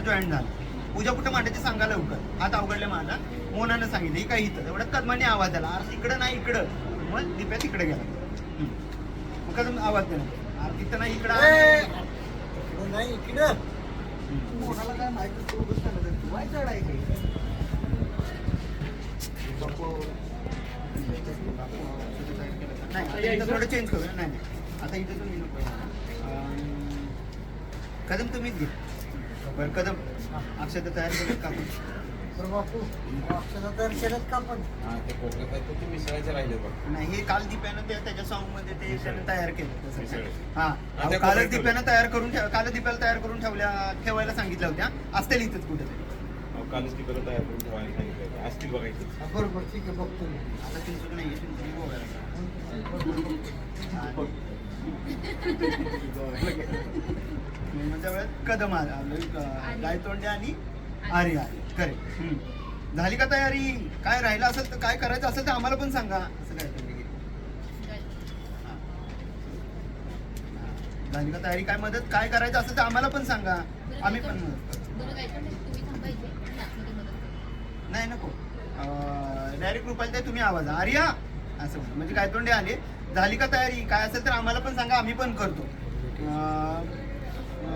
Join झाला? पूजा कुठं मांडायची सांगा लवकर. हात अवघडले माझा. मोनानं सांगितलं ही काही इथं. एवढ्या कदमाने आवाज आला. अरे इकडं नाही इकडं. मग दिप्या तिकडे गेला. मग कदम आवाज दिला. अरे तिथं नाही इकडं नाही इकडं. कोणाला काय माहिती नाही. थोडं चेंज करूया. नाही. आता इथं तुम्ही नको. कदम तुम्हीच घे बरं कदम. अक्षता तयार केलं का बापू तर केलं का पण हा ते कोकणात आहे ते मिसळायचे राहिले बघ. नाही हे काल दीप्यानं ते त्याच्या सॉन्गमध्ये ते त्यानं तयार केलं तसं. मिसळ. हा अहो, त्या कालच कोपऱ्यात दीप्यानं तयार करून ठेव कालच दीप्याला तयार करून ठेवल्या ठेवायला सांगितल्या होत्या. असतील इथंच कुठेतरी. अहो, कालच तिकडे तयार करून ठेवायला सांगितलं होतं. असतील बघायचे हा, बरोबर ठीक आहे बघतो मी. आता चिंचूक नाही गोव्याला. म्हणजे वेळेत कदम गायतोंडे आणि आले खरे हम्म. झाली का तयारी? काय राहिलं असेल तर काय करायचं असेल तर आम्हाला पण सांगा. असं काय झाली का तयारी? काय मदत काय करायचं असेल तर आम्हाला पण सांगा. आम्ही पण. नाही नको. डायरेक्ट रुपाली ताई तुम्ही आवाज. आर्या! असं म्हणा. म्हणजे गायतोंडे आले. झाली का तयारी? काय असेल तर आम्हाला पण सांगा. आम्ही पण करतो.